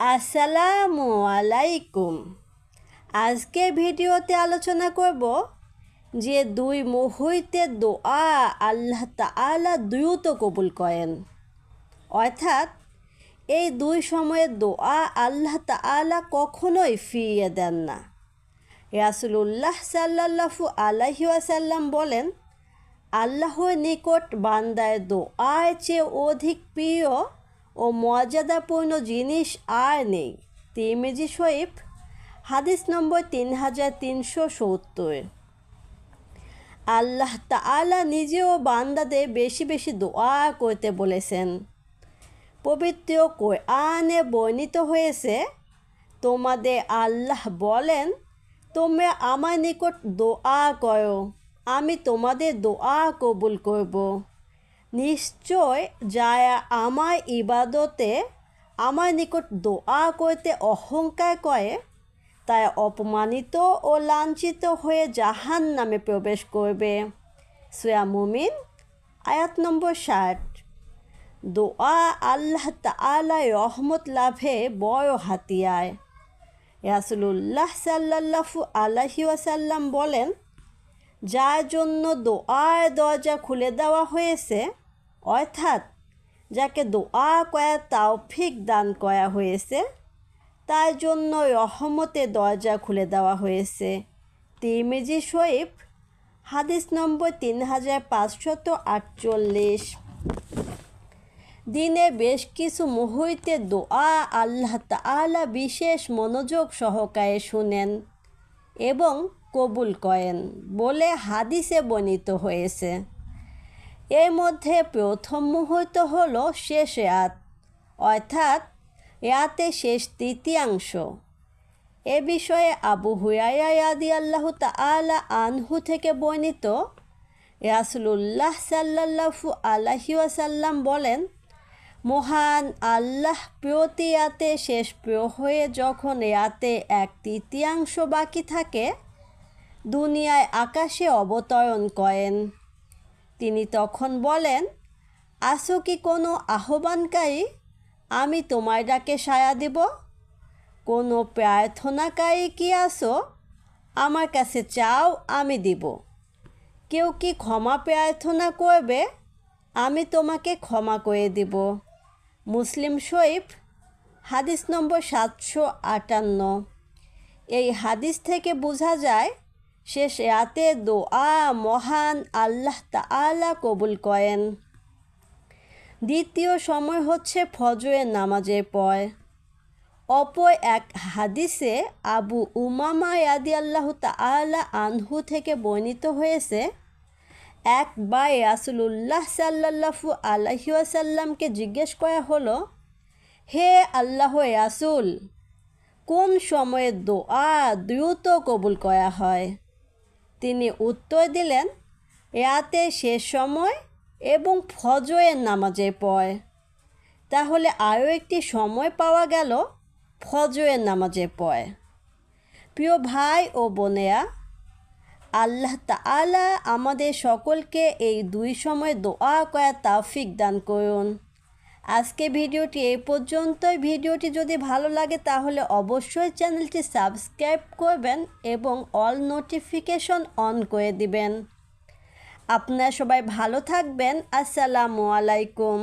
আসসালামু আলাইকুম। আজকে ভিডিওতে আলোচনা করব যে দুই মুহূর্তে দোয়া আল্লাহ তাআলা দ্রুত কবুল করেন। অর্থাৎ এই দুই সময়ে দোয়া আল্লাহ তাআলা কখনোই ফিরিয়ে দেন না। রাসুলুল্লাহ সাল্লাল্লাহু আলাইহি ওয়াসাল্লাম বলেন, আল্লাহর নিকট বান্দায় দোয়ার চেয়ে অধিক প্রিয় ও মর্যাদাপূর্ণ জিনিস আর নেই। তিরমিজি শরীফ, হাদিস নম্বর তিন হাজার তিনশো সত্তর। আল্লাহ তাআলা নিজেও বান্দাদের বেশি বেশি দোয়া করতে বলেছেন। পবিত্র কোরআনে বর্ণিত হয়েছে, তোমাদের আল্লাহ বলেন, তোমরা আমার নিকট দোয়া করো, আমি তোমাদের দোয়া কবুল করব। নিশ্চয় যারা আমার ইবাদতে আমার নিকট দোয়া করতে অহংকার করে তারা অপমানিত ও লাঞ্ছিত হয়ে জাহান নামে প্রবেশ করবে। সোয়া মুমিন, আয়াত নম্বর ষাট। দোয়া আল্লাহ তালা রহমত লাভে বড় হাতিয়ায় রাসুলুল্লাহ সাল্লাহু আলহি ওয়াসাল্লাম বলেন যার জন্য দোয়ার দরজা খুলে দেওয়া হয়েছে, অর্থাৎ যাকে দোয়া করার তাওফিক দান করা হয়েছে, তার জন্য রহমতে দরজা খুলে দেওয়া হয়েছে। তিরমিজি শরীফ, হাদিস নম্বর তিন হাজার পাঁচশত আটচল্লিশ। দিনে বেশ কিছু মুহূর্তে দোয়া আল্লাহ তাআলা বিশেষ মনোযোগ সহকারে শুনেন এবং কবুল করেন বলে হাদিসে বর্ণিত হয়েছে। এর মধ্যে প্রথম মুহূর্ত হল শেষ রাত, অর্থাৎ রাতে শেষ তৃতীয়াংশ। এ বিষয়ে আবু হুয়াইয়া ইয়াদি আল্লাহ তালা আনহু থেকে বর্ণিত রাসুলুল্লাহ সাল্লাহু আলাহি ওয়াসাল্লাম বলেন, মহান আল্লাহ প্রতি রাতে শেষ প্রহরে যখন রাতে এক তৃতীয়াংশ বাকি থাকে দুনিয়ায় আকাশে অবতরণ করেন। তিনি তখন বলেন আসো কি কোনো আহ্বানকারী? আমি তোমার ডাকে সায়া দেব। কোনো প্রার্থনাকারী কি আসো আমার কাছে চাও, আমি দিব। কেউ কি ক্ষমা প্রার্থনা করবে? আমি তোমাকে ক্ষমা করে দিব। মুসলিম শরীফ, হাদিস নম্বর সাতশো আটান্ন। এই হাদিস থেকে বোঝা যায় শেষ রাতে দোয়া মহান আল্লাহ তাআলা কবুল করেন। দ্বিতীয় সময় হচ্ছে ফজরের নামাজের পর। অপর এক হাদিসে আবু উমামা ইয়াদি আল্লাহ তাআলা আনহু থেকে বর্ণিত হয়েছে, এক একবার রাসুলুল্লাহ সাল্লাহু আলহিউসাল্লামকে জিজ্ঞেস করা হলো, হে আল্লাহ রাসুল, কোন সময়ে দোয়া দ্রুত কবুল করা হয়? তিনি উত্তর দিলেন রাতের শেষ সময় এবং ফজরের নামাজের পর। তাহলে আরও একটি সময় পাওয়া গেল ফজরের নামাজের পর। প্রিয় ভাই ও বোনেরা, আল্লাহ তাআলা আমাদের সকলকে এই দুই সময় দোয়া করার তাফিক দান করুন। আজকে ভিডিওটি এই পর্যন্তই। ভিডিওটি যদি ভালো লাগে তাহলে অবশ্যই চ্যানেলটি সাবস্ক্রাইব করবেন এবং অল নোটিফিকেশন অন করে দিবেন। আপনারা সবাই ভালো থাকবেন। আসসালামু আলাইকুম।